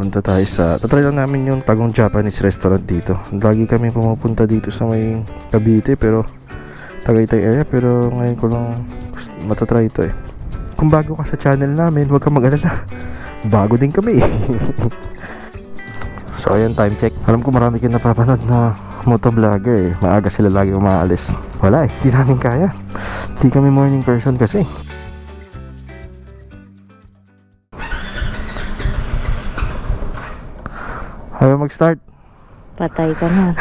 Punta tayo sa, tatry lang namin yung tagong Japanese restaurant dito. Lagi kami pumupunta dito sa may Cavite pero Tagaytay area pero ngayon ko lang matatry ito eh. Kung bago ka sa channel namin, huwag kang mag-alala. Bago din kami eh. so ayan, time check. Alam ko marami kang napapanood na motovlogger eh. Maaga sila lagi umaalis. Wala eh, di namin kaya. Di kami morning person kasi. Ayaw mag-start. Patay ka na.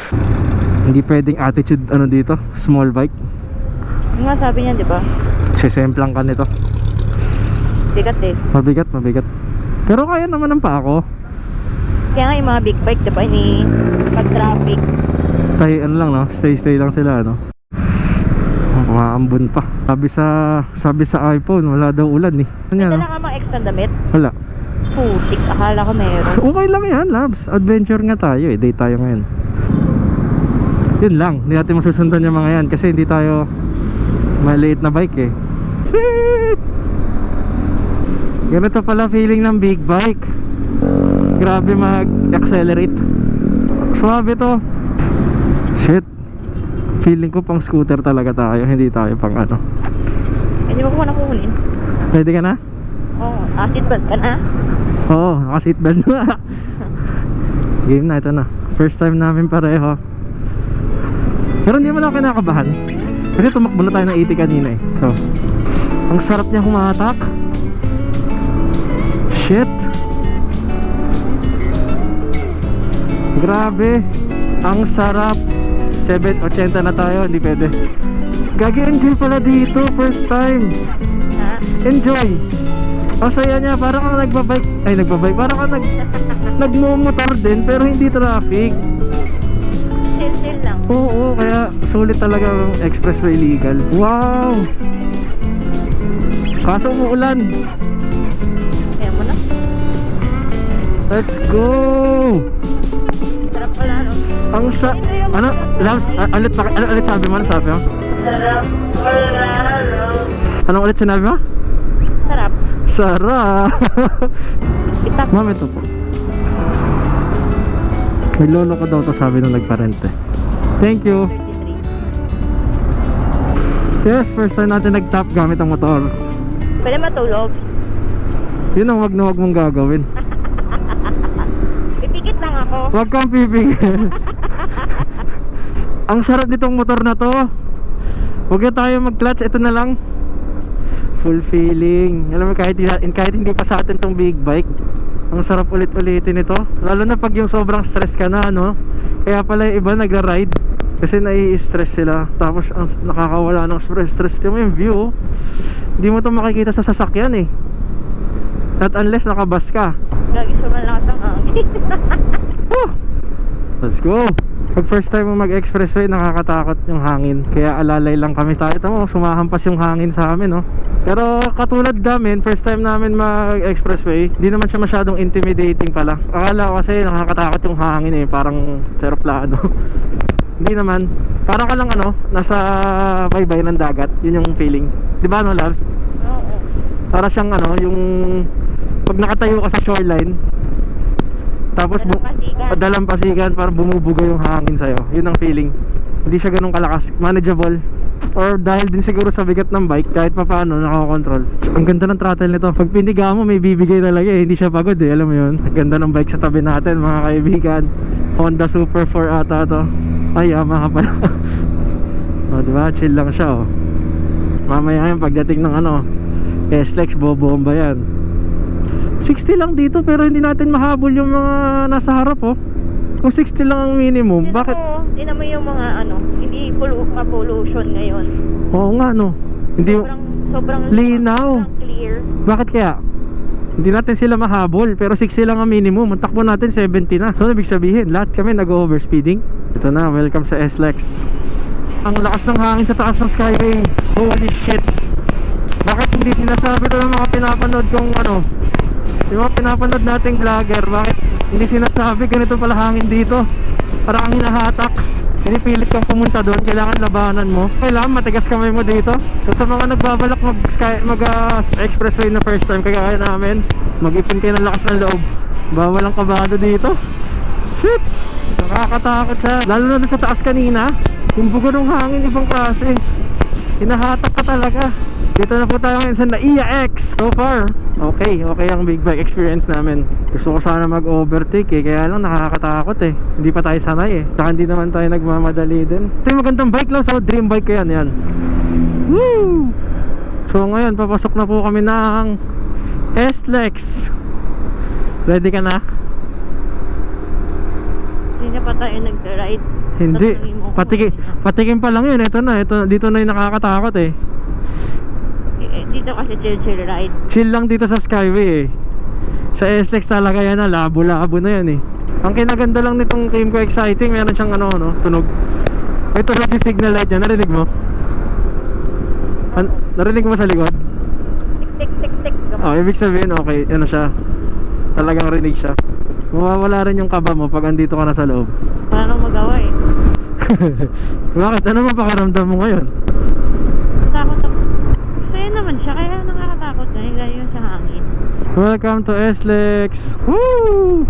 Hindi pwedeng attitude ano dito, small bike. Yung nga sabi niya, di ba? Sisemplang ka nito. Bigat eh. Mabigat, mabigat. Pero kaya naman ng pa ako. Kaya nga yung mga big bike, di ba? Ini pag traffic. Tayo ano lang no, stay stay lang sila no. Umaambon pa. Sabi sa sabi sa iPhone, wala daw ulan eh. Ano yan, Dala ka mga extra damit. Wala. Putik, akala ko meron. Okay lang yan, labs. Adventure nga tayo eh. Day tayo ngayon. Yun lang. Hindi natin masusundan yung mga yan kasi hindi tayo maliit na bike eh. Ganito pala feeling ng big bike. Grabe mag-accelerate. Suwabe to. Shit. Feeling ko pang scooter talaga tayo. Hindi tayo pang ano. Hindi mo ko na kunin. Ready ka na? Oh, acid bag ka na. Oo, naka-seatbelt na. Game na, ito na. First time namin pareho. Pero hindi mo lang kinakabahan. Kasi tumakbo na tayo ng 80 kanina eh. So, ang sarap niya humatak. Shit. Grabe. Ang sarap. 7.80 na tayo, hindi pwede. Gagi enjoy pala dito, first time. Enjoy. Ang saya niya, parang ka nagbabike, ay nagbabike, parang ka nag, nagmumotor din pero hindi traffic. Chill-chill lang. Oo, kaya sulit talaga ang expressway legal. Wow! Kaso umuulan. Kaya mo na. Let's go! Sarap pala, no? Ang sa... Ano? Ulit, paki- ano ulit sabi mo? Ano sabi mo? Sarap pala, no? Anong ulit sinabi mo? Sarap. Ma'am, ito po. May lolo ko daw to sabi nung nagparente. Thank you. 33. Yes, first time natin nag-tap gamit ang motor. Pwede matulog. Yun ang wag na wag mong gagawin. Pipikit lang ako. Huwag kang pipigil. ang sarap nitong motor na to. Huwag na tayo mag-clutch. Ito na lang. Full feeling. Alam mo, kahit, kahit hindi pa sa atin tong big bike, ang sarap ulit-ulitin ito. Lalo na pag yung sobrang stress ka na, no? Kaya pala yung iba nagra-ride. Kasi nai-stress sila. Tapos ang nakakawala ng stress. Stress mo yung view. oh. Hindi mo to makikita sa sasakyan eh. Not unless nakabas ka. Gagi sumalakas ang hangin. Let's go! Pag first time mo mag-expressway, nakakatakot yung hangin. Kaya alalay lang kami tayo. Tamo, sumahampas yung hangin sa amin, no? Pero katulad namin, first time namin mag-expressway, hindi naman siya masyadong intimidating pala. Akala ko kasi nakakatakot yung hangin eh, parang seroplano. hindi naman. Parang ka lang ano, nasa baybay ng dagat. Yun yung feeling. Di ba, no, Labs? Oo. Para siyang ano, yung pag nakatayo ka sa shoreline, tapos Dalampasigan. Dalampasigan para bumubuga yung hangin sa'yo yun ang feeling hindi siya ganun kalakas manageable or dahil din siguro sa bigat ng bike kahit pa paano nakakontrol. Ang ganda ng throttle nito. Pag piniga mo may bibigay talaga eh. Hindi siya pagod eh alam mo yun. Ang ganda ng bike sa tabi natin mga kaibigan. Honda Super 4 ata to. Ay Yamaha pala o diba? Chill lang siya oh. Mamaya yan pagdating ng ano S-Lex bobomba yan. 60 lang dito pero hindi natin mahabol yung mga nasa harap oh. Kung 60 lang ang minimum, bakit? Hindi mo yung mga ano, hindi polu- ma-pollution ngayon. Oo nga no. Hindi Sobrang, sobrang Linaw. sobrang clear. bakit kaya? Hindi natin sila mahabol pero 60 lang ang minimum. Ang takbo natin 70 na. So ibig sabihin, lahat kami nag-overspeeding. Ito na, welcome sa S-Lex. Ang lakas ng hangin sa taas ng skyway. Holy shit. Bakit hindi sinasabi to ng mga pinapanood kong ano, yung mga pinapanood nating vlogger, bakit hindi sinasabi ganito pala hangin dito? Parang ang hinahatak. Pinipilit kang pumunta doon, kailangan labanan mo. Kailangan matigas kamay mo dito. So sa mga nagbabalak mag, sky, mag ah, expressway na first time, kagaya namin, mag-ipon kayo ng lakas ng loob. Bawal ang kabado dito. Shit! Nakakatakot siya. Lalo na doon sa taas kanina. Yung bugo ng hangin, ibang klase. Hinahatak ka talaga. Dito na po tayo ngayon sa Naiya X. So far, okay. Okay ang big bike experience namin. Gusto ko sana mag-overtake eh. Kaya lang nakakatakot eh. Hindi pa tayo sanay eh. Saka hindi naman tayo nagmamadali din. Ito yung magandang bike lang. So, dream bike ko yan. yan. Woo! So ngayon, papasok na po kami ng S-Lex. Ready ka na? Hindi na pa tayo nag-ride. Hindi. Tapos sabihin mo, Patiki, "Kumain patikim pa lang yun. Ito na. Ito, dito na yung nakakatakot eh. Dito kasi chill-chill ride. Chill lang dito sa Skyway eh. Sa S-Lex talaga yan na. Labo-labo na yan eh. Ang kinaganda lang nitong game ko exciting. Meron siyang ano, no, tunog. Ito lang yung signal light niya. Narinig mo? An- narinig mo sa likod? Tik, tik, tik, tik. Oh, ibig sabihin, okay, ano siya. Talagang rinig siya. Mawawala rin yung kaba mo pag andito ka na sa loob. Paano magawa eh? Bakit? Ano mo pakiramdam mo ngayon? Takot ako. Masaya naman siya, kaya nakakatakot na yung layo sa hangin. Welcome to SLEX! Woo!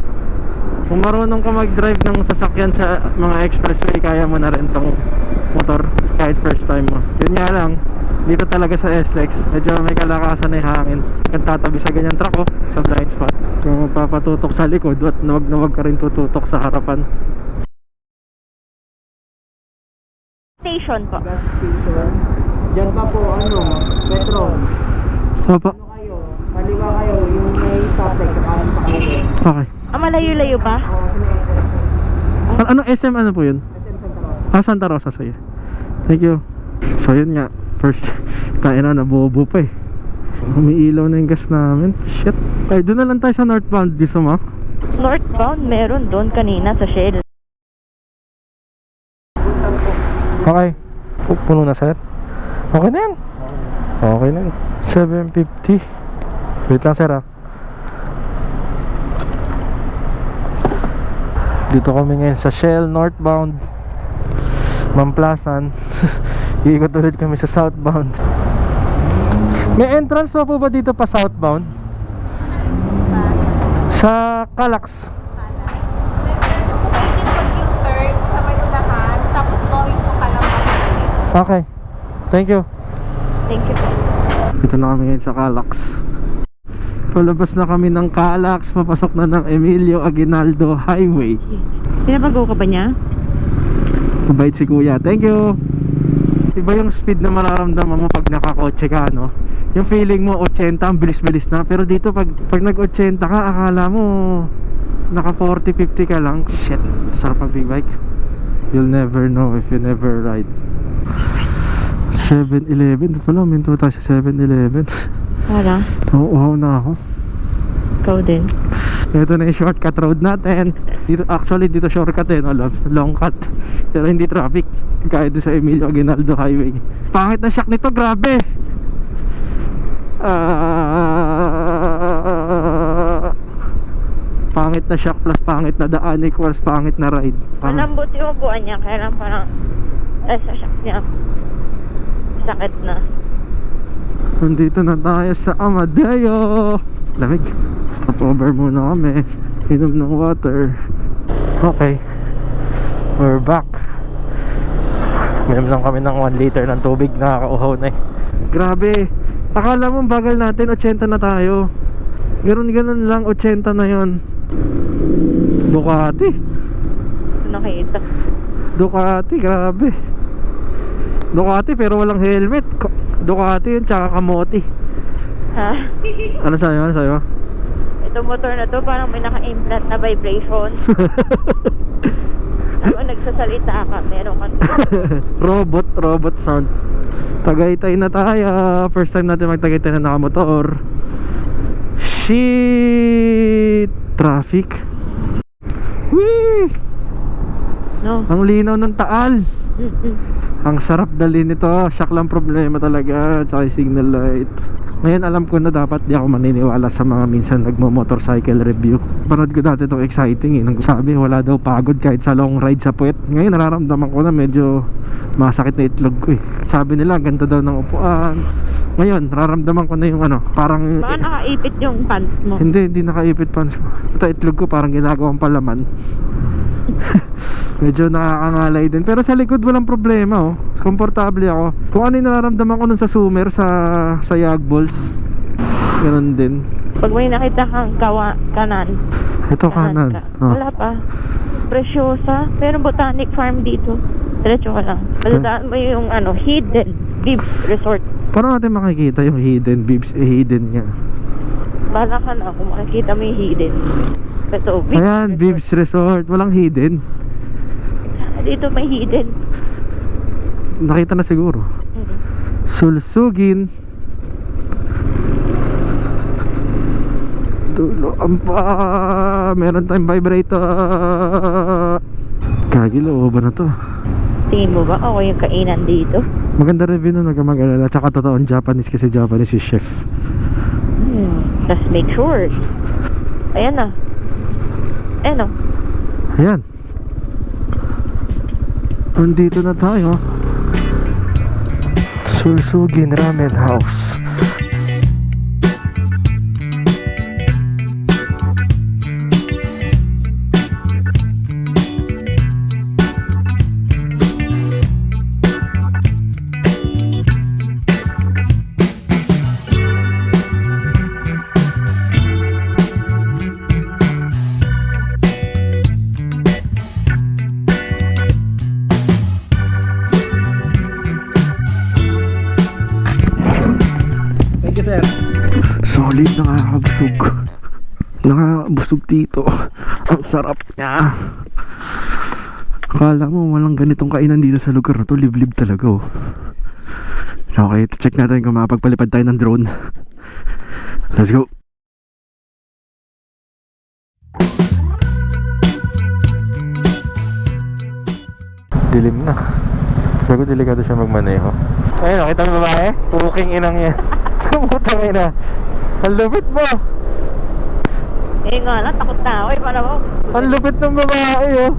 Kung marunong ka mag-drive ng sasakyan sa mga expressway, kaya mo na rin tong motor kahit first time mo. Yun nga lang, dito talaga sa SLEX, medyo may kalakasan na yung hangin. Kung tatabi sa ganyan truck oh, sa blind spot. Kung magpapatutok sa likod, at na wag na wag ka rin tututok sa harapan. Station po. gas station. Diyan pa po, ano, Metro. Opo. Ano kayo? Kaliwa kayo, yung may stoplight, kakanan pa kayo. Okay. Ah, malayo-layo pa? O, sa may SM. An- ano SM ano po yun? SM Santa Rosa. Ah, Santa Rosa sige. Thank you. So yun nga, first, kaya na nabobo pa eh. Umiilaw na yung gas namin. Shit. Ay, doon na lang tayo sa northbound dito ma. Northbound, meron doon kanina sa Shell. Okay. Pu- Puno na sir. Okay na yan. Okay na yan. 750. Wait lang sir ah. Dito kami ngayon sa Shell northbound. Mamplasan. Iikot ulit kami sa southbound. May entrance pa po ba dito pa southbound? Sa Calax. Okay. Thank you. Thank you po. Dito na kami ngayon sa Calax. Palabas na kami ng Calax, papasok na ng Emilio Aguinaldo Highway. Pinabago ka ba niya? Mabait si Kuya. Thank you. Iba yung speed na mararamdaman mo pag nakakotse ka, no? Yung feeling mo 80, ang bilis-bilis na. Pero dito pag pag nag-80 ka, akala mo naka 40, 50 ka lang. Shit, sarap mag big bike. You'll never know if you never ride. 7-Eleven. Ito pala, minto tayo sa 7-Eleven. Wala. Oo, na ako. Ikaw din. Ito na yung shortcut road natin. Dito, actually, dito shortcut eh, no, loves? Long cut. Pero hindi traffic. Kahit sa Emilio Aguinaldo Highway. Pangit na shock nito, grabe. Ah, pangit na shock plus pangit na daan equals pangit na ride. Pang- Malambot yung upuan niya, kaya lang parang, ay, sa shock niya. Sakit na. Nandito na tayo sa Amadeo. Lamig. Stop over muna kami. Inom ng water. Okay. We're back. Minom lang kami ng 1 liter ng tubig. Nakakauhaw na eh. Grabe. Akala mo bagal natin 80 na tayo. Ganon lang 80 na yon Ducati. Nakita. Ducati grabe Ducati pero walang helmet Ducati yun tsaka kamote Ha? Ano sa'yo? Ano sa'yo? Ito motor na to, parang may naka-implant na vibration. Ako nagsasalita ka, meron kang robot, robot sound. Tagaytay na tayo. First time natin magtagaytay na nakamotor. Shit! Traffic. Whee! No. Ang linaw ng taal. Ang sarap dalhin nito. Shock lang problema talaga. Tsaka signal light. Ngayon alam ko na dapat di ako maniniwala sa mga minsan nagmo-motorcycle review. Panood ko dati itong exciting eh. Nang sabi wala daw pagod kahit sa long ride sa puwet. Ngayon nararamdaman ko na medyo masakit na itlog ko eh. Sabi nila ganda daw ng upuan. Ngayon nararamdaman ko na yung ano, parang Baka nakaipit yung pants mo. hindi, hindi nakaipit pants ko. Ito itlog ko parang ginagawang palaman. Medyo nakakangalay din. Pero sa likod walang problema oh. Komportable ako. Kung ano yung nararamdaman ko nun sa Sumer sa sa Yag Balls. Ganun din. Pag may nakita kang kawa, kanan, Ito kanan. ka. Oh. Wala pa. Preciosa. Pero botanic farm dito. Diretso ka lang. Palitaan mo yung ano, hidden Bibs Resort. Paano natin makikita yung hidden bibs? Eh, hidden nga. Bala ka na kung makikita mo yung hidden. Bibs Ayan, Resort. Bibs Resort. Walang hidden. Dito may hidden. Nakita na siguro. Mm. Sulsugin. Dulo ang pa. Meron tayong vibrator. Kagilo, ba na to? Tingin mo ba ako yung kainan dito? Maganda review nun, huwag mag-alala. Tsaka totoong Japanese kasi Japanese si chef. Hmm. Just make sure. Ayan na. O. Ayan. Nandito na tayo. Sulsugin Ramen House. Thank you, sir. Solid nakakabusog. Nakakabusog dito. Ang sarap niya. Akala mo walang ganitong kainan dito sa lugar na to. Liblib talaga oh. Okay, check natin kung makapagpalipad tayo ng drone. Let's go. Dilim na. Gago delikado siya magmaneho. Ayun, nakita mo babae? Puking inang yan. Putang ina. Ang lupit mo. Eh nga lang, takot na ako eh. Para mo. Ang lupit ng babae oh.